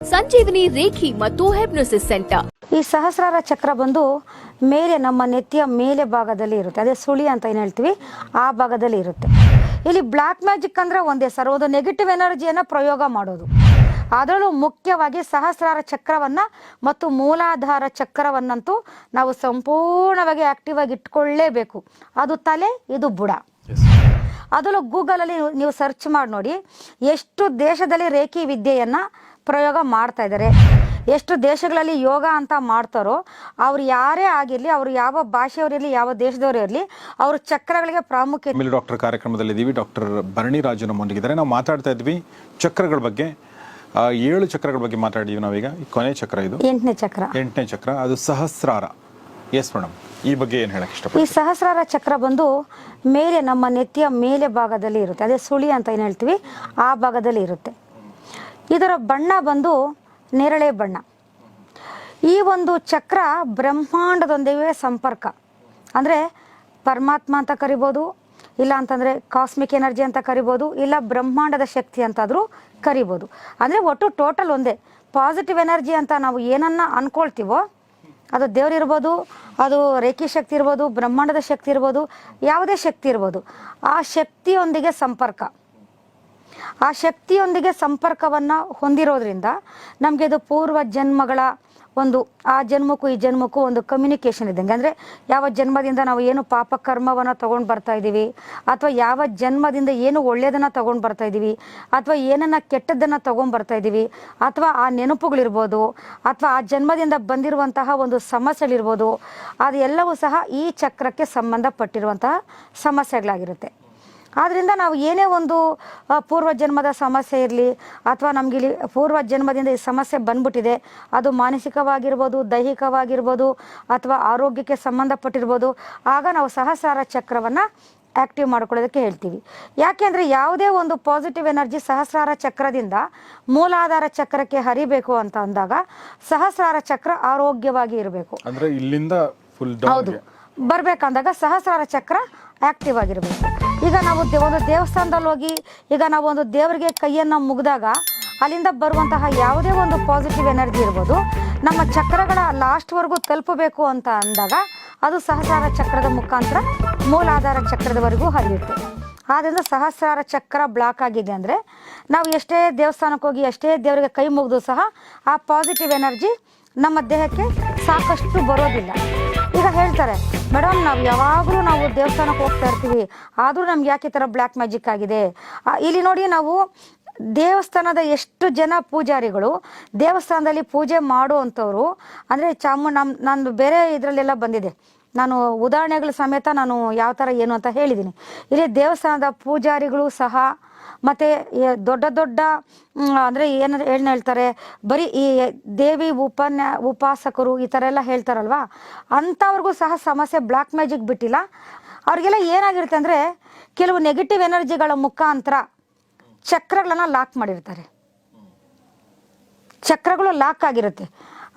ಸಂಜೀವಿನಿ reiki ಮತ್ತು ಹೆಪ್ನೋಸಿಸ್ centre. ಈ ಸಹಸ್ರಾರ ಚಕ್ರ ಬಂದು ಮೇಲೆ ನಮ್ಮ ನೆತ್ತಿಯ ಮೇಲೆ ಭಾಗದಲ್ಲಿ ಇರುತ್ತೆ. ಅದೇ ಸುಳಿ ಅಂತ ಏನು ಹೇಳ್ತೀವಿ? ಆ ಭಾಗದಲ್ಲಿ ಇರುತ್ತೆ. ಇಲ್ಲಿ ಬ್ಲ್ಯಾಕ್ ಮ್ಯಾಜಿಕ್ ಅಂದರೆ ಒಂದೇ ಸರ್. ಒಂದು ನೆಗೆಟಿವ್ ಎನರ್ಜಿಯನ್ನು ಪ್ರಯೋಗ ಮಾಡೋದು. ಅದರಲ್ಲೂ ಮುಖ್ಯವಾಗಿ ಸಹಸ್ರಾರ ಚಕ್ರವನ್ನು ಮತ್ತು ಮೂಲಾಧಾರ ಚಕ್ರವನ್ನಂತೂ ನಾವು ಸಂಪೂರ್ಣವಾಗಿ ಆಕ್ಟಿವ್ ಆಗಿ ಇಟ್ಕೊಳ್ಳೇಬೇಕು. ಅದು ತಲೆ ಇದು ಬುಡ. ಅದರಲ್ಲೂ ಗೂಗಲಲ್ಲಿ ನೀವು ಸರ್ಚ್ ಮಾಡಿ ನೋಡಿ. ಎಷ್ಟು ದೇಶದಲ್ಲಿ ರೇಖಿ ವಿದ್ಯೆಯನ್ನು ಪ್ರಯೋಗ ಮಾಡ್ತಾ ಇದ್ದಾರೆ ಎಷ್ಟು ದೇಶಗಳಲ್ಲಿ ಯೋಗ ಅಂತ ಮಾಡ್ತಾರೋ ಅವ್ರು ಯಾರೇ ಆಗಿರಲಿ ಅವರು ಯಾವ ಭಾಷೆಯವರಿರಲಿ ಯಾವ ದೇಶದವರು ಇರಲಿ ಅವ್ರ ಚಕ್ರಗಳಿಗೆ ಪ್ರಾಮುಖ್ಯತೆ ಮೇಲೆ ಡಾಕ್ಟರ್ ಕಾರ್ಯಕ್ರಮದಲ್ಲಿ ಇದ್ದೀವಿ ಡಾಕ್ಟರ್ ಭರಣಿ ರಾಜು ನಮ್ಮೊಂದಿಗಿದ್ದಾರೆ ನಾವು ಮಾತಾಡ್ತಾ ಇದ್ವಿ ಚಕ್ರಗಳ ಬಗ್ಗೆ. ಏಳು ಚಕ್ರಗಳ ಬಗ್ಗೆ ಮಾತಾಡಿದ್ವಿ ನಾವೀಗ. ಕೊನೆ ಚಕ್ರ ಇದು. ಎಂಟನೇ ಚಕ್ರ. ಎಂಟನೇ ಚಕ್ರ. ಅದು ಸಹಸ್ರಾರ. ಎಸ್ ಮೇಡಮ್ ಈ ಬಗ್ಗೆ ಏನು ಹೇಳಕ್ ಈ ಸಹಸ್ರಾರ ಚಕ್ರ ಬಂದು ಮೇಲೆ ನಮ್ಮ ನೆತ್ತಿಯ ಮೇಲೆ ಭಾಗದಲ್ಲಿ ಇರುತ್ತೆ. ಅದೇ ಸುಳಿ ಅಂತ ಏನು ಹೇಳ್ತೀವಿ? ಆ ಭಾಗದಲ್ಲಿ ಇರುತ್ತೆ. ಇದರ ಬಣ್ಣ ಬಂದು ನೇರಳೆ ಬಣ್ಣ. ಈ ಒಂದು ಚಕ್ರ ಬ್ರಹ್ಮಾಂಡದೊಂದಿಗೆ ಸಂಪರ್ಕ. ಅಂದರೆ ಪರಮಾತ್ಮ ಅಂತ ಕರಿಬೋದು, ಇಲ್ಲ ಅಂತಂದರೆ ಕಾಸ್ಮಿಕ್ ಎನರ್ಜಿ ಅಂತ ಕರಿಬೋದು, ಇಲ್ಲ ಬ್ರಹ್ಮಾಂಡದ ಶಕ್ತಿ ಅಂತಾದರೂ ಕರಿಬೋದು. ಅಂದರೆ ಒಟ್ಟು ಟೋಟಲ್ ಒಂದೇ. ಪಾಸಿಟಿವ್ ಎನರ್ಜಿ ಅಂತ ನಾವು ಏನನ್ನ ಅನ್ಕೊಳ್ತೀವೋ, ಅದು ದೇವರಿರ್ಬೋದು ಅದು ರೇಖಿ ಶಕ್ತಿ ಇರ್ಬೋದು, ಬ್ರಹ್ಮಾಂಡದ ಶಕ್ತಿ ಇರ್ಬೋದು, ಯಾವುದೇ ಶಕ್ತಿ ಇರ್ಬೋದು, ಆ ಶಕ್ತಿಯೊಂದಿಗೆ ಸಂಪರ್ಕ. ಆ ಶಕ್ತಿಯೊಂದಿಗೆ ಸಂಪರ್ಕವನ್ನು ಹೊಂದಿರೋದ್ರಿಂದ ನಮಗೆ ಇದು ಪೂರ್ವ ಜನ್ಮಗಳ ಒಂದು, ಆ ಜನ್ಮಕ್ಕೂ ಈ ಜನ್ಮಕ್ಕೂ ಒಂದು ಕಮ್ಯುನಿಕೇಷನ್ ಇದ್ದಂಗೆ. ಅಂದರೆ ಯಾವ ಜನ್ಮದಿಂದ ನಾವು ಏನು ಪಾಪ ಕರ್ಮವನ್ನು ತೊಗೊಂಡು ಬರ್ತಾ ಇದ್ದೀವಿ, ಅಥವಾ ಯಾವ ಜನ್ಮದಿಂದ ಏನು ಒಳ್ಳೆಯದನ್ನು ತೊಗೊಂಡು ಬರ್ತಾ ಇದ್ದೀವಿ, ಅಥವಾ ಏನನ್ನ ಕೆಟ್ಟದ್ದನ್ನು ತೊಗೊಂಡು ಬರ್ತಾ ಇದ್ದೀವಿ, ಅಥವಾ ಆ ನೆನಪುಗಳಿರ್ಬೋದು, ಅಥವಾ ಆ ಜನ್ಮದಿಂದ ಬಂದಿರುವಂತಹ ಒಂದು ಸಮಸ್ಯೆಗಳಿರ್ಬೋದು ಅದೆಲ್ಲವೂ ಸಹ ಈ ಚಕ್ರಕ್ಕೆ ಸಂಬಂಧಪಟ್ಟಿರುವಂತಹ ಸಮಸ್ಯೆಗಳಾಗಿರುತ್ತೆ. ಆದ್ದರಿಂದ ನಾವು ಏನೇ ಒಂದು ಪೂರ್ವ ಜನ್ಮದ ಸಮಸ್ಯೆ ಇರಲಿ ಅಥವಾ ನಮಗೆ ಇಲ್ಲಿ ಪೂರ್ವ ಜನ್ಮದಿಂದ ಈ ಸಮಸ್ಯೆ ಬಂದ್ಬಿಟ್ಟಿದೆ ಅದು ಮಾನಸಿಕವಾಗಿರ್ಬೋದು ದೈಹಿಕವಾಗಿರ್ಬೋದು ಅಥವಾ ಆರೋಗ್ಯಕ್ಕೆ ಸಂಬಂಧಪಟ್ಟಿರ್ಬೋದು ಆಗ ನಾವು ಸಹಸ್ರಾರ ಚಕ್ರವನ್ನು ಆ್ಯಕ್ಟಿವ್ ಮಾಡ್ಕೊಳ್ಳೋದಕ್ಕೆ ಹೇಳ್ತೀವಿ. ಯಾಕೆಂದರೆ ಯಾವುದೇ ಒಂದು ಪಾಸಿಟಿವ್ ಎನರ್ಜಿ ಸಹಸ್ರಾರ ಚಕ್ರದಿಂದ ಮೂಲಾಧಾರ ಚಕ್ರಕ್ಕೆ ಹರಿಬೇಕು ಅಂತ ಅಂದಾಗ ಸಹಸ್ರಾರ ಚಕ್ರ ಆರೋಗ್ಯವಾಗಿ ಇರಬೇಕು. ಅಂದರೆ ಇಲ್ಲಿಂದ ಫುಲ್ ಹೌದು. ಬರಬೇಕಂದಾಗ ಸಹಸ್ರಾರ ಚಕ್ರ ಆ್ಯಕ್ಟಿವ್ ಆಗಿರ್ಬೇಕು. ಈಗ ನಾವು ಒಂದು ದೇವಸ್ಥಾನದಲ್ಲಿ ಹೋಗಿ, ಈಗ ನಾವು ಒಂದು ದೇವರಿಗೆ ಕೈಯನ್ನು ಮುಗಿದಾಗ ಅಲ್ಲಿಂದ ಬರುವಂತಹ ಯಾವುದೇ ಒಂದು ಪಾಸಿಟಿವ್ ಎನರ್ಜಿ ಇರ್ಬೋದು. ನಮ್ಮ ಚಕ್ರಗಳ ಲಾಸ್ಟ್ವರೆಗೂ ತಲುಪಬೇಕು ಅಂತ ಅಂದಾಗ ಅದು ಸಹಸ್ರಾರ ಚಕ್ರದ ಮುಖಾಂತರ ಮೂಲಾಧಾರ ಚಕ್ರದವರೆಗೂ ಹರಿಯುತ್ತೆ. ಆದ್ದರಿಂದ ಸಹಸ್ರಾರ ಚಕ್ರ ಬ್ಲಾಕ್ ಆಗಿದೆ ಅಂದರೆ ನಾವು ಎಷ್ಟೇ ದೇವಸ್ಥಾನಕ್ಕೆ ಹೋಗಿ, ಎಷ್ಟೇ ದೇವರಿಗೆ ಕೈ ಮುಗಿದು ಸಹ ಆ ಪಾಸಿಟಿವ್ ಎನರ್ಜಿ ನಮ್ಮ ದೇಹಕ್ಕೆ ಸಾಕಷ್ಟು ಬರೋದಿಲ್ಲ. ಈಗ ಹೇಳ್ತಾರೆ, ಮೇಡಮ್, ನಾವು ಯಾವಾಗಲೂ ನಾವು ದೇವಸ್ಥಾನಕ್ಕೆ ಹೋಗ್ತಾ ಇರ್ತೀವಿ, ಆದರೂ ನಮ್ಗೆ ಯಾಕೆ ಈ ಥರ ಬ್ಲ್ಯಾಕ್ ಮ್ಯಾಜಿಕ್ ಆಗಿದೆ? ಇಲ್ಲಿ ನೋಡಿ ನಾವು ದೇವಸ್ಥಾನದ ಎಷ್ಟು ಜನ ಪೂಜಾರಿಗಳು, ದೇವಸ್ಥಾನದಲ್ಲಿ ಪೂಜೆ ಮಾಡುವಂಥವ್ರು, ಅಂದರೆ ಚಾಮ ನಮ್ಮ ನಂದು ಬೇರೆ ಇದರಲ್ಲೆಲ್ಲ ಬಂದಿದೆ. ನಾನು ಉದಾಹರಣೆಗಳ ಸಮೇತ ನಾನು ಯಾವ ಥರ ಏನು ಅಂತ ಹೇಳಿದ್ದೀನಿ. ಇಲ್ಲಿ ದೇವಸ್ಥಾನದ ಪೂಜಾರಿಗಳು ಸಹ ಮತ್ತು ದೊಡ್ಡ ದೊಡ್ಡ ಅಂದರೆ ಏನು ಏನು ಹೇಳ್ತಾರೆ, ಬರೀ ಈ ದೇವಿ ಉಪನ್ಯ, ಉಪಾಸಕರು ಈ ಥರ ಎಲ್ಲ ಹೇಳ್ತಾರಲ್ವಾ? ಅಂಥವ್ರಿಗೂ ಸಹ ಸಮಸ್ಯೆ ಬ್ಲ್ಯಾಕ್ ಮ್ಯಾಜಿಕ್ ಬಿಟ್ಟಿಲ್ಲ. ಅವ್ರಿಗೆಲ್ಲ ಏನಾಗಿರುತ್ತೆ ಅಂದರೆ ಕೆಲವು ನೆಗೆಟಿವ್ ಎನರ್ಜಿಗಳ ಮುಖಾಂತರ ಚಕ್ರಗಳನ್ನ ಲಾಕ್ ಮಾಡಿರ್ತಾರೆ. ಚಕ್ರಗಳು ಲಾಕ್ ಆಗಿರುತ್ತೆ.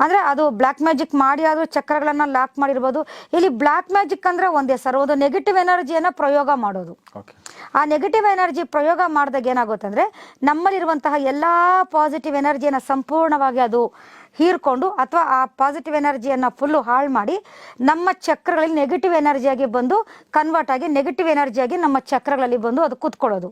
ಅಂದರೆ ಅದು ಬ್ಲ್ಯಾಕ್ ಮ್ಯಾಜಿಕ್ ಮಾಡಿ ಆದರೂ ಚಕ್ರಗಳನ್ನು ಲಾಕ್ ಮಾಡಿರ್ಬೋದು. ಇಲ್ಲಿ ಬ್ಲ್ಯಾಕ್ ಮ್ಯಾಜಿಕ್ ಅಂದರೆ ಒಂದೇ ಸರ್ ಒಂದು ನೆಗೆಟಿವ್ ಎನರ್ಜಿಯನ್ನು ಪ್ರಯೋಗ ಮಾಡೋದು. ಆ ನೆಗೆಟಿವ್ ಎನರ್ಜಿ ಪ್ರಯೋಗ ಮಾಡಿದಾಗ ಏನಾಗುತ್ತೆ ಅಂದರೆ ನಮ್ಮಲ್ಲಿರುವಂತಹ ಎಲ್ಲ ಪಾಸಿಟಿವ್ ಎನರ್ಜಿಯನ್ನು ಸಂಪೂರ್ಣವಾಗಿ ಅದು ಹೀರ್ಕೊಂಡು ಅಥವಾ ಆ ಪಾಸಿಟಿವ್ ಎನರ್ಜಿಯನ್ನು ಫುಲ್ಲು ಹಾಳು ಮಾಡಿ ನಮ್ಮ ಚಕ್ರಗಳಲ್ಲಿ ನೆಗೆಟಿವ್ ಎನರ್ಜಿಯಾಗಿ ಬಂದು ಕನ್ವರ್ಟ್ ಆಗಿ ನೆಗೆಟಿವ್ ಎನರ್ಜಿಯಾಗಿ ನಮ್ಮ ಚಕ್ರಗಳಲ್ಲಿ ಬಂದು ಅದು ಕೂತ್ಕೊಳ್ಳೋದು.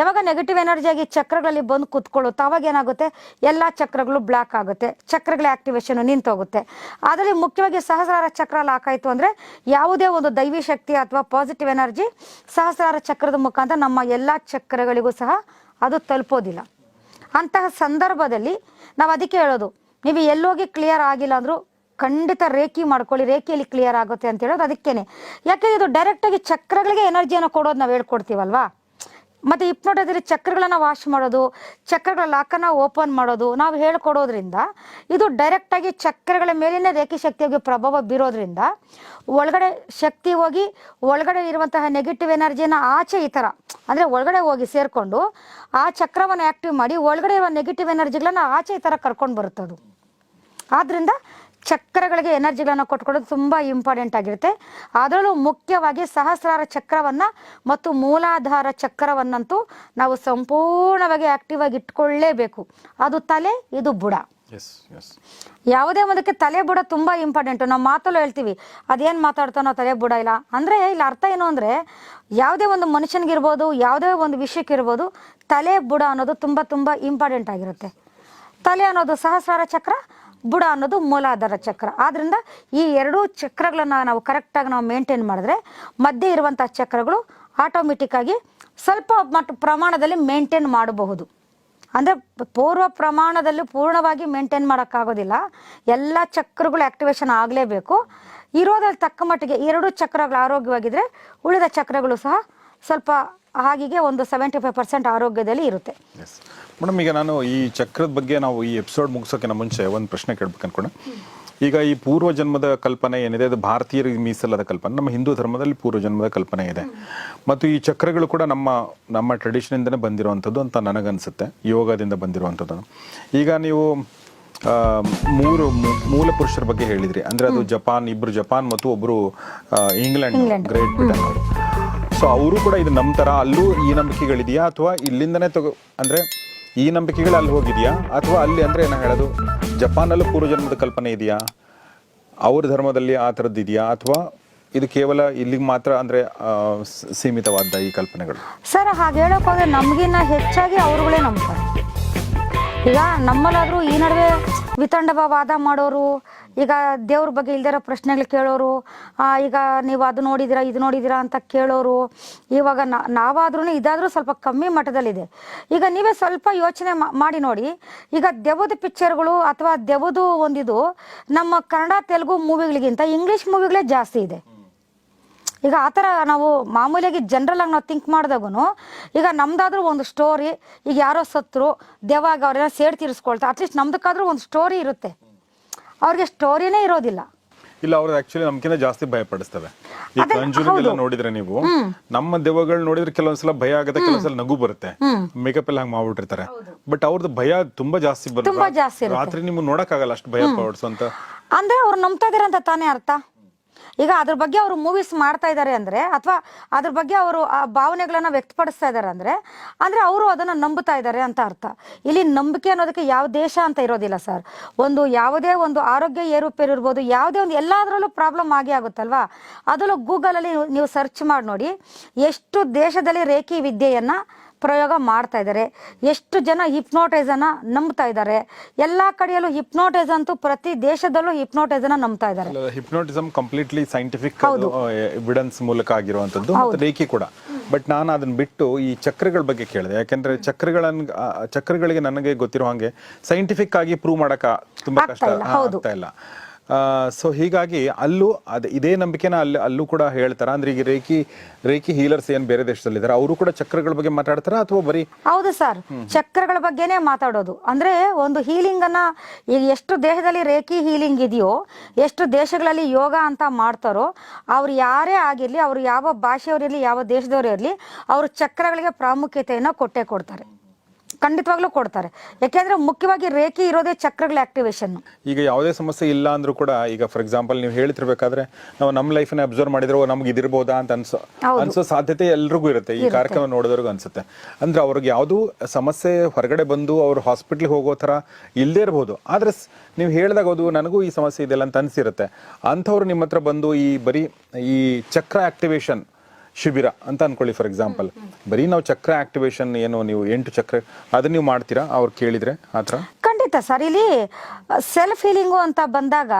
ಯಾವಾಗ ನೆಗೆಟಿವ್ ಎನರ್ಜಿಯಾಗಿ ಚಕ್ರಗಳಲ್ಲಿ ಬಂದು ಕುತ್ಕೊಳ್ಳುತ್ತೆ ಅವಾಗ ಏನಾಗುತ್ತೆ? ಎಲ್ಲ ಚಕ್ರಗಳು ಬ್ಲಾಕ್ ಆಗುತ್ತೆ. ಚಕ್ರಗಳ ಆಕ್ಟಿವೇಶನ್ ನಿಂತೋಗುತ್ತೆ. ಅದರಲ್ಲಿ ಮುಖ್ಯವಾಗಿ ಸಹಸ್ರಾರ ಚಕ್ರ ಲಾಕ್ ಆಯಿತು ಅಂದರೆ ಯಾವುದೇ ಒಂದು ದೈವಿ ಶಕ್ತಿ ಅಥವಾ ಪಾಸಿಟಿವ್ ಎನರ್ಜಿ ಸಹಸ್ರಾರ ಚಕ್ರದ ಮುಖಾಂತರ ನಮ್ಮ ಎಲ್ಲ ಚಕ್ರಗಳಿಗೂ ಸಹ ಅದು ತಲುಪೋದಿಲ್ಲ. ಅಂತಹ ಸಂದರ್ಭದಲ್ಲಿ ನಾವು ಅದಕ್ಕೆ ಹೇಳೋದು ನೀವು ಎಲ್ಲೋಗಿ ಕ್ಲಿಯರ್ ಆಗಿಲ್ಲ ಅಂದರೂ ಖಂಡಿತ ರೇಖಿ ಮಾಡ್ಕೊಳ್ಳಿ, ರೇಖಿಯಲ್ಲಿ ಕ್ಲಿಯರ್ ಆಗುತ್ತೆ ಅಂತ ಹೇಳೋದು ಅದಕ್ಕೇನೆ. ಯಾಕೆ ಇದು ಡೈರೆಕ್ಟಾಗಿ ಚಕ್ರಗಳಿಗೆ ಎನರ್ಜಿಯನ್ನು ಕೊಡೋದು ನಾವು ಹೇಳ್ಕೊಡ್ತೀವಲ್ವಾ? ಮತ್ತು ಹಿಪ್ನೋಟದಲ್ಲಿ ಚಕ್ರಗಳನ್ನ ವಾಶ್ ಮಾಡೋದು, ಚಕ್ರಗಳ ಲಾಕನ್ನು ಓಪನ್ ಮಾಡೋದು ನಾವು ಹೇಳ್ಕೊಡೋದ್ರಿಂದ ಇದು ಡೈರೆಕ್ಟಾಗಿ ಚಕ್ರಗಳ ಮೇಲಿನ ರೇಖೆ ಶಕ್ತಿಯಾಗಿ ಪ್ರಭಾವ ಬೀರೋದ್ರಿಂದ ಒಳಗಡೆ ಶಕ್ತಿ ಹೋಗಿ ಒಳಗಡೆ ಇರುವಂತಹ ನೆಗೆಟಿವ್ ಎನರ್ಜಿನ ಆಚೆ ಈ ಥರ ಅಂದರೆ ಒಳಗಡೆ ಹೋಗಿ ಸೇರಿಕೊಂಡು ಆ ಚಕ್ರವನ್ನು ಆ್ಯಕ್ಟಿವ್ ಮಾಡಿ ಒಳಗಡೆ ಇರುವ ನೆಗೆಟಿವ್ ಎನರ್ಜಿಗಳನ್ನ ಆಚೆ ಈ ಥರ ಕರ್ಕೊಂಡು ಬರುತ್ತದು. ಆದ್ದರಿಂದ ಚಕ್ರಗಳಿಗೆ ಎನರ್ಜಿಗಳನ್ನು ಕೊಟ್ಕೊಳ್ಳೋದು ತುಂಬ ಇಂಪಾರ್ಟೆಂಟ್ ಆಗಿರುತ್ತೆ. ಅದರಲ್ಲೂ ಮುಖ್ಯವಾಗಿ ಸಹಸ್ರಾರ ಚಕ್ರವನ್ನು ಮತ್ತು ಮೂಲಾಧಾರ ಚಕ್ರವನ್ನಂತೂ ನಾವು ಸಂಪೂರ್ಣವಾಗಿ ಆಕ್ಟಿವ್ ಆಗಿ ಇಟ್ಕೊಳ್ಳೇಬೇಕು. ಅದು ತಲೆ ಇದು ಬುಡ. ಯಾವುದೇ ಒಂದಕ್ಕೆ ತಲೆ ಬುಡ ತುಂಬ ಇಂಪಾರ್ಟೆಂಟು. ನಾವು ಮಾತಲ್ಲೂ ಹೇಳ್ತೀವಿ ಅದೇನು ಮಾತಾಡ್ತಾನೋ ತಲೆ ಬುಡ ಇಲ್ಲ. ಅಂದರೆ ಇಲ್ಲಿ ಅರ್ಥ ಏನು ಅಂದರೆ ಯಾವುದೇ ಒಂದು ಮನುಷ್ಯನಿಗಿರ್ಬೋದು ಯಾವುದೇ ಒಂದು ವಿಷಯಕ್ಕಿರ್ಬೋದು ತಲೆ ಬುಡ ಅನ್ನೋದು ತುಂಬ ತುಂಬ ಇಂಪಾರ್ಟೆಂಟ್ ಆಗಿರುತ್ತೆ. ತಲೆ ಅನ್ನೋದು ಸಹಸ್ರಾರ ಚಕ್ರ ಬುಡ ಅನ್ನೋದು ಮೂಲಾಧಾರ ಚಕ್ರ. ಆದ್ದರಿಂದ ಈ ಎರಡೂ ಚಕ್ರಗಳನ್ನ ನಾವು ಕರೆಕ್ಟಾಗಿ ನಾವು ಮೇಂಟೈನ್ ಮಾಡಿದ್ರೆ ಮಧ್ಯೆ ಇರುವಂಥ ಚಕ್ರಗಳು ಆಟೋಮೆಟಿಕ್ ಆಗಿ ಸ್ವಲ್ಪ ಮಟ್ಟ ಪ್ರಮಾಣದಲ್ಲಿ ಮೇಂಟೈನ್ ಮಾಡಬಹುದು. ಅಂದರೆ ಪೂರ್ವ ಪ್ರಮಾಣದಲ್ಲಿ ಪೂರ್ಣವಾಗಿ ಮೇಂಟೈನ್ ಮಾಡೋಕ್ಕಾಗೋದಿಲ್ಲ. ಎಲ್ಲ ಚಕ್ರಗಳು ಆಕ್ಟಿವೇಶನ್ ಆಗಲೇಬೇಕು. ಇರೋದ್ರಲ್ಲಿ ತಕ್ಕ ಮಟ್ಟಿಗೆ ಎರಡು ಚಕ್ರಗಳು ಆರೋಗ್ಯವಾಗಿದ್ದರೆ ಉಳಿದ ಚಕ್ರಗಳು ಸಹ ಸ್ವಲ್ಪ ಹಾಗಿಗೆ ಒಂದು ಸೆವೆಂಟಿ ಫೈವ್ ಪರ್ಸೆಂಟ್ ಆರೋಗ್ಯದಲ್ಲಿ ಇರುತ್ತೆ. ಮೇಡಮ್ ಈಗ ನಾನು ಈ ಚಕ್ರದ ಬಗ್ಗೆ ನಾವು ಈ ಎಪಿಸೋಡ್ ಮುಗಿಸೋಕ್ಕಿಂತ ಮುಂಚೆ ಒಂದು ಪ್ರಶ್ನೆ ಕೇಳ್ಬೇಕು ಅನ್ಕೊಂಡೆ. ಈಗ ಈ ಪೂರ್ವ ಜನ್ಮದ ಕಲ್ಪನೆ ಏನಿದೆ ಅದು ಭಾರತೀಯರಿಗೆ ಮೀಸಲಾದ ಕಲ್ಪನೆ ನಮ್ಮ ಹಿಂದೂ ಧರ್ಮದಲ್ಲಿ ಪೂರ್ವ ಜನ್ಮದ ಕಲ್ಪನೆ ಇದೆ. ಮತ್ತು ಈ ಚಕ್ರಗಳು ಕೂಡ ನಮ್ಮ ನಮ್ಮ ಟ್ರೆಡಿಷನಿಂದನೇ ಬಂದಿರುವಂಥದ್ದು ಅಂತ ನನಗನ್ಸುತ್ತೆ ಯೋಗದಿಂದ ಬಂದಿರುವಂಥದ್ದು. ಈಗ ನೀವು ಮೂರು ಮೂಲ ಪುರುಷರ ಬಗ್ಗೆ ಹೇಳಿದ್ರಿ. ಅಂದ್ರೆ ಅದು ಜಪಾನ್ ಇಬ್ರು ಜಪಾನ್ ಮತ್ತು ಒಬ್ರು ಇಂಗ್ಲೆಂಡ್ ಗ್ರೇಟ್ ಬ್ರಿಟನ್ ಅವರು. ಸೊ ಅವರು ಕೂಡ ಇದು ನಂಬ್ತಾರ ಅಲ್ಲೂ ಈ ನಂಬಿಕೆಗಳಿದೆಯಾ ಅಥವಾ ಇಲ್ಲಿಂದನೇ ತಗೋ ಅಂದ್ರೆ ಈ ನಂಬಿಕೆಗಳು ಅಲ್ಲಿ ಹೋಗಿದೆಯಾ? ಅಥವಾ ಅಲ್ಲಿ ಅಂದರೆ ಏನ ಹೇಳೋದು? ಜಪಾನಲ್ಲೂ ಪೂರ್ವಜನ್ಮದ ಕಲ್ಪನೆ ಇದೆಯಾ? ಅವ್ರ ಧರ್ಮದಲ್ಲಿ ಆ ಥರದ್ದು ಇದೆಯಾ? ಅಥವಾ ಇದು ಕೇವಲ ಇಲ್ಲಿಗೆ ಮಾತ್ರ ಅಂದರೆ ಸೀಮಿತವಾದ ಈ ಕಲ್ಪನೆಗಳು? ಸರ್, ಹಾಗೆ ಹೇಳೋಕೆ ಹೋದ್ರೆ ನಮಗಿನ್ನ ಹೆಚ್ಚಾಗಿ ಅವ್ರುಗಳೇ ನಂಬ್ತಾರೆ. ಈಗ ನಮ್ಮಲ್ಲಾದರೂ ಈ ನಡುವೆ ವಿತಂಡವ ವಾದ ಮಾಡೋರು, ಈಗ ದೇವ್ರ ಬಗ್ಗೆ ಇಲ್ದಿರೋ ಪ್ರಶ್ನೆಗಳು ಕೇಳೋರು ಈಗ ನೀವು ಅದು ನೋಡಿದಿರಾ, ಇದು ನೋಡಿದಿರಾ ಅಂತ ಕೇಳೋರು, ಇವಾಗ ನಾವಾದ್ರೂ ಇದಾದರೂ ಸ್ವಲ್ಪ ಕಮ್ಮಿ ಮಟ್ಟದಲ್ಲಿದೆ. ಈಗ ನೀವೇ ಸ್ವಲ್ಪ ಯೋಚನೆ ಮಾಡಿ ನೋಡಿ, ಈಗ ದೆವ್ವದ ಪಿಕ್ಚರ್ಗಳು ಅಥವಾ ದೆವದು ಒಂದಿದು ನಮ್ಮ ಕನ್ನಡ ತೆಲುಗು ಮೂವಿಗಳಿಗಿಂತ ಇಂಗ್ಲೀಷ್ ಮೂವಿಗಳೇ ಜಾಸ್ತಿ ಇದೆ. ಈಗ ಆ ಥರ ನಾವು ಮಾಮೂಲಿಯಾಗಿ ಜನರಲ್ ಆಗಿ ನಾವು ಥಿಂಕ್ ಮಾಡಿದಾಗೂ ಈಗ ನಮ್ದಾದ್ರೂ ಒಂದು ಸ್ಟೋರಿ ಈಗ ಯಾರೋ ಸತ್ರು ದೇವಾಗ ಅವ್ರೆಲ್ಲ ಸೇಡ್ ತೀರಿಸ್ಕೊಳ್ತಾರೆ ಅಟ್ಲೀಸ್ಟ್ ನಮ್ದಕ್ಕಾದ್ರೂ ಒಂದು ಸ್ಟೋರಿ ಇರುತ್ತೆ. ಅವ್ರಿಗೆ ಸ್ಟೋರಿನೇ ಇರೋದಿಲ್ಲ. ಇಲ್ಲ ಅವ್ರು ಆಕ್ಚುಲಿ ನಮ್ಕಿಂತ ಜಾಸ್ತಿ ಭಯ ಪಡಿಸ್ತವೆ. ಈ ಕಂಜೂರಿಂಗ್ ಎಲ್ಲ ನೋಡಿದ್ರೆ ನೀವು ನಮ್ಮ ದೆವ್ವಗಳು ನೋಡಿದ್ರೆ ಕೆಲವೊಂದ್ಸಲ ಭಯ ಆಗುತ್ತೆ ಕೆಲವೊಂದ್ಸಲ ನಗು ಬರುತ್ತೆ. ಮೇಕಪ್ ಎಲ್ಲ ಹಂಗ್ ಮಾಡ್ಬಿಟ್ಟಿರ್ತಾರೆ. ಬಟ್ ಅವ್ರದ್ದು ಭಯ ತುಂಬಾ ಜಾಸ್ತಿ ತುಂಬಾ ಬರುತ್ತೆ. ರಾತ್ರಿ ನಿಮ್ಗೆ ನೋಡಕ್ಕಾಗಲ್ಲ ಅಷ್ಟು ಭಯ ಪಡಿಸುವಂತ ಅಂದ್ರೆ ಅವ್ರು ನಂಬ್ತಾ ಇದಾರೆ ಅಂತ ತಾನೇ ಅರ್ಥ? ಈಗ ಅದ್ರ ಬಗ್ಗೆ ಅವರು ಮೂವೀಸ್ ಮಾಡ್ತಾ ಇದ್ದಾರೆ ಅಂದ್ರೆ, ಅಥವಾ ಅದ್ರ ಬಗ್ಗೆ ಅವರು ಆ ಭಾವನೆಗಳನ್ನು ವ್ಯಕ್ತಪಡಿಸ್ತಾ ಇದ್ದಾರೆ ಅಂದ್ರೆ ಅಂದ್ರೆ ಅವರು ಅದನ್ನ ನಂಬುತ್ತಾ ಇದ್ದಾರೆ ಅಂತ ಅರ್ಥ. ಇಲ್ಲಿ ನಂಬಿಕೆ ಅನ್ನೋದಕ್ಕೆ ಯಾವ ದೇಶ ಅಂತ ಇರೋದಿಲ್ಲ ಸರ್. ಒಂದು ಯಾವುದೇ ಒಂದು ಆರೋಗ್ಯ ಏರುಪೇರು ಇರ್ಬೋದು ಯಾವುದೇ ಒಂದು ಎಲ್ಲದರಲ್ಲೂ ಪ್ರಾಬ್ಲಮ್ ಆಗೇ ಆಗುತ್ತಲ್ವಾ? ಅದರಲ್ಲೂ ಗೂಗಲಲ್ಲಿ ನೀವು ಸರ್ಚ್ ಮಾಡಿ ನೋಡಿ, ಎಷ್ಟು ದೇಶದಲ್ಲಿ ರೇಖಿ ವಿದ್ಯೆಯನ್ನ ಪ್ರಯೋಗ ಮಾಡ್ತಾ ಇದ್ದಾರೆ. ಎಷ್ಟು ಜನ ಹಿಪ್ನೋಟೈಸನ್ನ ನಂಬ್ತಾ ಇದ್ದಾರೆ. ಎಲ್ಲ ಕಡೆಯಲ್ಲೂ ಹಿಪ್ನೋಟೈಸ್ ಅಂತೂ ಪ್ರತಿ ದೇಶದಲ್ಲೂ ಹಿಪ್ನೋಟೈಸನ್ನ ನಂಬ್ತಾ ಇದ್ದಾರೆ. ಹಿಪ್ನೋಟಿಸಮ್ ಕಂಪ್ಲೀಟ್ಲಿ ಸೈಂಟಿಫಿಕ್ ಎವಿಡೆನ್ಸ್ ಮೂಲಕ ಆಗಿರುವಂತದ್ದು ರೇಖಿ ಕೂಡ. ಬಟ್ ನಾನು ಅದನ್ನ ಬಿಟ್ಟು ಈ ಚಕ್ರಗಳ ಬಗ್ಗೆ ಕೇಳಿದೆ. ಯಾಕಂದ್ರೆ ಚಕ್ರಗಳನ್ನ ಚಕ್ರಗಳಿಗೆ ನನಗೆ ಗೊತ್ತಿರೋ ಹಾಗೆ ಸೈಂಟಿಫಿಕ್ ಆಗಿ ಪ್ರೂವ್ ಮಾಡಕ ತುಂಬಾ ಕಷ್ಟ. ಆಗ್ತಾ ಇಲ್ಲ. ಸೊ ಹೀಗಾಗಿ ಅಲ್ಲೂ ಅದು ಇದೇ ನಂಬಿಕೆನ ಅಲ್ಲಿ ಅಲ್ಲೂ ಕೂಡ ಹೇಳ್ತಾರ? ಅಂದ್ರೆ ಈಗ ರೇಖಿ ರೇಖಿ ಹೀಲರ್ಸ್ ಏನ್ ಬೇರೆ ದೇಶದಲ್ಲಿದ್ದಾರೆ ಅವರು ಕೂಡ ಚಕ್ರಗಳ ಬಗ್ಗೆ ಮಾತಾಡ್ತಾರ ಅಥವಾ ಬರೀ ಹೌದು ಸರ್. ಚಕ್ರಗಳ ಬಗ್ಗೆನೇ ಮಾತಾಡೋದು. ಅಂದ್ರೆ ಒಂದು ಹೀಲಿಂಗ್ ಅನ್ನ ಈಗ ಎಷ್ಟು ದೇಶದಲ್ಲಿ ರೇಖಿ ಹೀಲಿಂಗ್ ಇದೆಯೋ ಎಷ್ಟು ದೇಶಗಳಲ್ಲಿ ಯೋಗ ಅಂತ ಮಾಡ್ತಾರೋ ಅವ್ರು ಯಾರೇ ಆಗಿರ್ಲಿ ಅವ್ರು ಯಾವ ಭಾಷೆಯವರಿರ್ಲಿ ಯಾವ ದೇಶದವರು ಇರಲಿ ಅವರು ಚಕ್ರಗಳಿಗೆ ಪ್ರಾಮುಖ್ಯತೆಯನ್ನ ಕೊಟ್ಟೇ ಕೊಡ್ತಾರೆ. ಖಂಡಿತವಾಗ್ಲೂ ಕೊಡ್ತಾರೆ. ಯಾಕೆಂದ್ರೆ ಮುಖ್ಯವಾಗಿ ರೇಖೆ ಇರೋದೇ ಚಕ್ರಗಳ ಆಕ್ಟಿವೇಶನ್ ಈಗ ಯಾವುದೇ ಸಮಸ್ಯೆ ಇಲ್ಲ ಅಂದ್ರೂ ಕೂಡ ಈಗ ಫಾರ್ ಎಕ್ಸಾಂಪಲ್ ನೀವು ಹೇಳ್ತಿರ್ಬೇಕಾದ್ರೆ ನಾವು ನಮ್ಮ ಲೈಫ್ನ ಅಬ್ಸರ್ವ್ ಮಾಡಿದ್ರೆ ನಮ್ಗೆ ಇದಿರ್ಬೋದಾ ಅಂತ ಅನ್ಸೋ ಅನ್ಸೋ ಸಾಧ್ಯತೆ ಎಲ್ರಿಗೂ ಇರುತ್ತೆ. ಈ ಕಾರ್ಯಕ್ರಮ ನೋಡಿದವ್ರಿಗೂ ಅನ್ಸುತ್ತೆ. ಅಂದ್ರೆ ಅವ್ರಿಗೆ ಯಾವುದು ಸಮಸ್ಯೆ ಹೊರಗಡೆ ಬಂದು ಅವ್ರು ಹಾಸ್ಪಿಟ್ಲಿಗೆ ಹೋಗೋ ತರ ಇಲ್ಲದೆ ಇರ್ಬೋದು. ಆದ್ರೆ ನೀವು ಹೇಳಿದಾಗ ಅದು ನನಗೂ ಈ ಸಮಸ್ಯೆ ಇದೆಲ್ಲ ಅಂತ ಅನ್ಸಿರುತ್ತೆ. ಅಂಥವ್ರು ನಿಮ್ಮ ಹತ್ರ ಬಂದು ಈ ಬರೀ ಈ ಚಕ್ರ ಆಕ್ಟಿವೇಶನ್ ಶಿಬಿರ ಅಂತ ಅನ್ಕೊಳ್ಳಿ ಫಾರ್ ಎಕ್ಸಾಂಪಲ್ ಬರೀ ನಾವು ಚಕ್ರ ಆಕ್ಟಿವೇಶನ್ ಏನು ನೀವು ಎಂಟು ಚಕ್ರ ಅದನ್ನ ನೀವು ಮಾಡ್ತೀರಾ? ಅವ್ರು ಕೇಳಿದ್ರೆ ಆ ಥರ? ಖಂಡಿತ ಸರ್. ಇಲ್ಲಿ ಸೆಲ್ಫ್ ಹೀಲಿಂಗು ಅಂತ ಬಂದಾಗ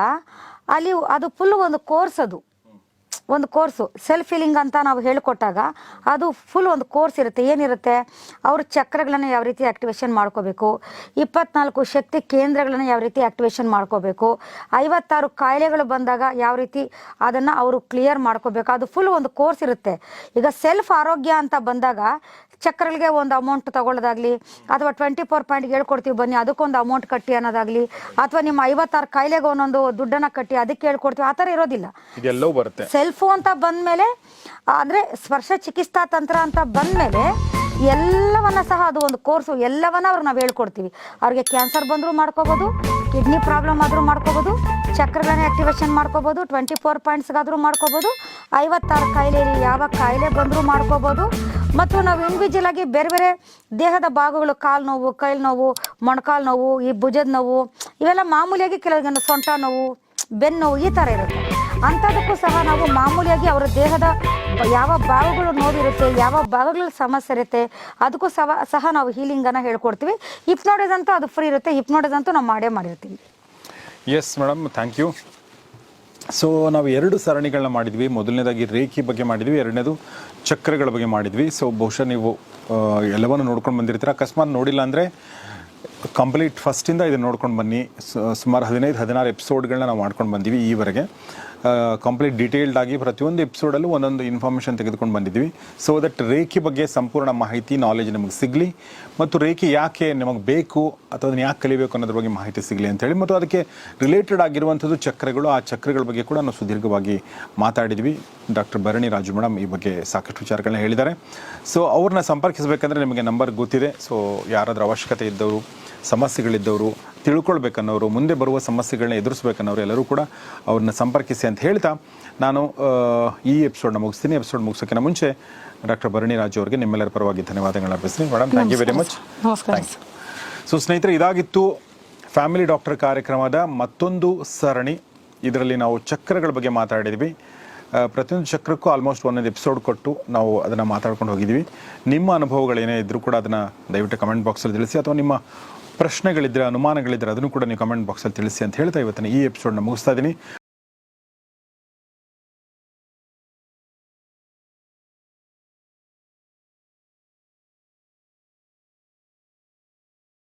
ಅಲ್ಲಿ ಅದು ಫುಲ್ ಒಂದು ಕೋರ್ಸ್ ಅದು. ಒಂದು ಕೋರ್ಸು. ಸೆಲ್ಫ್ ಫೀಲಿಂಗ್ ಅಂತ ನಾವು ಹೇಳಿಕೊಟ್ಟಾಗ ಅದು ಫುಲ್ ಒಂದು ಕೋರ್ಸ್ ಇರುತ್ತೆ. ಏನಿರುತ್ತೆ? ಅವ್ರ ಚಕ್ರಗಳನ್ನು ಯಾವ ರೀತಿ ಆಕ್ಟಿವೇಶನ್ ಮಾಡ್ಕೋಬೇಕು? ಇಪ್ಪತ್ನಾಲ್ಕು ಶಕ್ತಿ ಕೇಂದ್ರಗಳನ್ನು ಯಾವ ರೀತಿ ಆಕ್ಟಿವೇಶನ್ ಮಾಡ್ಕೋಬೇಕು? ಐವತ್ತಾರು ಕಾಯಿಲೆಗಳು ಬಂದಾಗ ಯಾವ ರೀತಿ ಅದನ್ನು ಅವರು ಕ್ಲಿಯರ್ ಮಾಡ್ಕೋಬೇಕು? ಅದು ಫುಲ್ ಒಂದು ಕೋರ್ಸ್ ಇರುತ್ತೆ. ಈಗ ಸೆಲ್ಫ್ ಆರೋಗ್ಯ ಅಂತ ಬಂದಾಗ ಚಕ್ರಗಳಿಗೆ ಒಂದು ಅಮೌಂಟ್ ತಗೊಳ್ಳೋದಾಗಲಿ ಅಥವಾ ಟ್ವೆಂಟಿ ಫೋರ್ ಪಾಯಿಂಟ್ಗೆ ಹೇಳ್ಕೊಡ್ತೀವಿ ಬನ್ನಿ ಅದಕ್ಕೊಂದು ಅಮೌಂಟ್ ಕಟ್ಟಿ ಅನ್ನೋದಾಗಲಿ ಅಥವಾ ನಿಮ್ಮ ಐವತ್ತಾರು ಕಾಯಿಲೆಗೆ ಒಂದೊಂದು ದುಡ್ಡನ್ನು ಕಟ್ಟಿ ಅದಕ್ಕೆ ಹೇಳ್ಕೊಡ್ತೀವಿ ಆ ಥರ ಇರೋದಿಲ್ಲ. ಬರುತ್ತೆ. ಸೆಲ್ಫು ಅಂತ ಬಂದಮೇಲೆ ಅಂದರೆ ಸ್ಪರ್ಶ ಚಿಕಿತ್ಸಾ ತಂತ್ರ ಅಂತ ಬಂದಮೇಲೆ ಎಲ್ಲವನ್ನ ಸಹ ಅದು ಒಂದು ಕೋರ್ಸು, ಎಲ್ಲವನ್ನ ಅವ್ರು ನಾವು ಹೇಳ್ಕೊಡ್ತೀವಿ. ಅವ್ರಿಗೆ ಕ್ಯಾನ್ಸರ್ ಬಂದರೂ ಮಾಡ್ಕೋಬೋದು, ಕಿಡ್ನಿ ಪ್ರಾಬ್ಲಮ್ ಆದರೂ ಮಾಡ್ಕೋಬೋದು, ಚಕ್ರಗಳನ್ನ ಆ್ಯಕ್ಟಿವೇಶನ್ ಮಾಡ್ಕೋಬೋದು, ಟ್ವೆಂಟಿ ಫೋರ್ ಪಾಯಿಂಟ್ಸ್ಗಾದರೂ ಮಾಡ್ಕೋಬೋದು, ಐವತ್ತಾರು ಕಾಯಿಲೆ ಯಾವ ಕಾಯಿಲೆ ಬಂದರೂ ಮಾಡ್ಕೋಬೋದು. ಮತ್ತು ನಾವು ಇಂಡಿವಿಜುವಲ್ ಆಗಿ ಬೇರೆ ಬೇರೆ ದೇಹದ ಭಾಗಗಳು, ಕಾಲು ನೋವು, ಕೈಲು ನೋವು, ಮೊಣಕಾಲು ನೋವು, ಈ ಭುಜದ ನೋವು, ಇವೆಲ್ಲ ಮಾಮೂಲಿಯಾಗಿ ಕೆಲವೊಂದು ಸೊಂಟ ನೋವು, ಬೆನ್ನು ನೋವು ಈ ಥರ ಇರುತ್ತೆ. ಅಂಥದಕ್ಕೂ ಸಹ ನಾವು ಮಾಮೂಲಿಯಾಗಿ ಅವರ ದೇಹದ ಯಾವ ಭಾಗಗಳು ನೋವಿರುತ್ತೆ, ಯಾವ ಭಾಗಗಳಲ್ಲಿ ಸಮಸ್ಯೆ ಇರುತ್ತೆ, ಅದಕ್ಕೂ ಸಹ ಸಹ ನಾವು ಹೀಲಿಂಗನ್ನು ಹೇಳ್ಕೊಡ್ತೀವಿ. ಹಿಪ್ನೋಡಿಸ್ ಅಂತೂ ಅದು ಫ್ರೀ ಇರುತ್ತೆ ಹಿಪ್ನೋಡಿಸ್ ಅಂತೂ ನಾವು ಮಾಡೇ ಮಾಡಿರ್ತೀವಿ. Yes madam thank you so ನಾವು ಎರಡು ಸರಣಿಗಳನ್ನ ಮಾಡಿದ್ವಿ. ಮೊದಲನೇದಾಗಿ ರೇಖಿ ಬಗ್ಗೆ ಮಾಡಿದ್ವಿ, ಎರಡನೇದು ಚಕ್ರಗಳ ಬಗ್ಗೆ ಮಾಡಿದ್ವಿ. ಸೊ ಬಹುಶಃ ನೀವು ಎಲ್ಲವನ್ನು ನೋಡ್ಕೊಂಡು ಬಂದಿರ್ತೀರ. ಅಕಸ್ಮಾತ್ ನೋಡಿಲ್ಲ ಅಂದರೆ ಕಂಪ್ಲೀಟ್ ಫಸ್ಟಿಂದ ಇದನ್ನು ನೋಡ್ಕೊಂಡು ಬನ್ನಿ. ಸುಮಾರು ಹದಿನೈದು, ಹದಿನಾರು ಎಪಿಸೋಡ್ಗಳನ್ನ ನಾವು ಮಾಡ್ಕೊಂಡು ಬಂದೀವಿ ಈವರೆಗೆ. ಕಂಪ್ಲೀಟ್ ಡೀಟೇಲ್ಡ್ ಆಗಿ ಪ್ರತಿಯೊಂದು ಎಪಿಸೋಡಲ್ಲೂ ಒಂದೊಂದು ಇನ್ಫಾರ್ಮೇಷನ್ ತೆಗೆದುಕೊಂಡು ಬಂದಿದ್ವಿ ಸೊ ದಟ್ ರೇಖೆ ಬಗ್ಗೆ ಸಂಪೂರ್ಣ ಮಾಹಿತಿ ನಾಲೆಜ್ ನಮಗೆ ಸಿಗಲಿ. ಮತ್ತು ರೇಖೆ ಯಾಕೆ ನಮಗೆ ಬೇಕು, ಅಥವಾ ಅದನ್ನು ಯಾಕೆ ಕಲಿಬೇಕು ಅನ್ನೋದ್ರ ಬಗ್ಗೆ ಮಾಹಿತಿ ಸಿಗಲಿ ಅಂತೇಳಿ ಮತ್ತು ಅದಕ್ಕೆ ರಿಲೇಟೆಡ್ ಆಗಿರುವಂಥದ್ದು ಚಕ್ರಗಳು, ಆ ಚಕ್ರಗಳ ಬಗ್ಗೆ ಕೂಡ ನಾವು ಸುದೀರ್ಘವಾಗಿ ಮಾತಾಡಿದ್ವಿ. ಡಾಕ್ಟರ್ ಭರಣಿ ರಾಜು ಮೇಡಮ್ ಈ ಬಗ್ಗೆ ಸಾಕಷ್ಟು ವಿಚಾರಗಳನ್ನ ಹೇಳಿದ್ದಾರೆ. ಸೊ ಅವ್ರನ್ನ ಸಂಪರ್ಕಿಸಬೇಕಂದ್ರೆ ನಿಮಗೆ ನಂಬರ್ ಗೊತ್ತಿದೆ. ಸೊ ಯಾರಾದರೂ ಅವಶ್ಯಕತೆ ಇದ್ದವರು, ಸಮಸ್ಯೆಗಳಿದ್ದವರು ತಿಳ್ಕೊಳ್ಬೇಕನ್ನೋರು ಮುಂದೆ ಬರುವ ಸಮಸ್ಯೆಗಳನ್ನ ಎದುರಿಸ್ಬೇಕನ್ನೋರು ಎಲ್ಲರೂ ಕೂಡ ಅವ್ರನ್ನ ಸಂಪರ್ಕಿಸಿ ಅಂತ ಹೇಳ್ತಾ ನಾನು ಈ ಎಪಿಸೋಡ್ನ ಮುಗಿಸ್ತೀನಿ. ಎಪಿಸೋಡ್ ಮುಗಿಸೋಕ್ಕಿಂತ ಮುಂಚೆ ಡಾಕ್ಟರ್ ಭರಣಿ ರಾಜು ಅವರಿಗೆ ನಿಮ್ಮೆಲ್ಲರ ಪರವಾಗಿ ಧನ್ಯವಾದಗಳನ್ನ ಅರ್ಪಿಸ್ತೀನಿ. Madam thank you very much ನಮಸ್ಕಾರ. ಥ್ಯಾಂಕ್ ಯು ಸೊ ಸ್ನೇಹಿತರೆ ಇದಾಗಿತ್ತು ಫ್ಯಾಮಿಲಿ ಡಾಕ್ಟರ್ ಕಾರ್ಯಕ್ರಮದ ಮತ್ತೊಂದು ಸರಣಿ. ಇದರಲ್ಲಿ ನಾವು ಚಕ್ರಗಳ ಬಗ್ಗೆ ಮಾತಾಡಿದ್ವಿ. ಪ್ರತಿಯೊಂದು ಚಕ್ರಕ್ಕೂ ಆಲ್ಮೋಸ್ಟ್ ಒಂದೊಂದು ಎಪಿಸೋಡ್ ಕೊಟ್ಟು ನಾವು ಅದನ್ನು ಮಾತಾಡ್ಕೊಂಡು ಹೋಗಿದ್ವಿ. ನಿಮ್ಮ ಅನುಭವಗಳೇನೇ ಇದ್ದರೂ ಕೂಡ ಅದನ್ನು ದಯವಿಟ್ಟು ಕಮೆಂಟ್ ಬಾಕ್ಸಲ್ಲಿ ತಿಳಿಸಿ ಅಥವಾ ನಿಮ್ಮ ಪ್ರಶ್ನೆಗಳಿದ್ದರೆ ಅನುಮಾನಗಳಿದ್ದರೆ ಅದನ್ನು ಕೂಡ ನೀವು ಕಮೆಂಟ್ ಬಾಕ್ಸಲ್ಲಿ ತಿಳಿಸಿ ಅಂತ ಹೇಳ್ತಾ ಇವತ್ತಿನ ಈ ಎಪಿಸೋಡ್ನ ಮುಗಿಸ್ತಾ ಇದ್ದೀನಿ.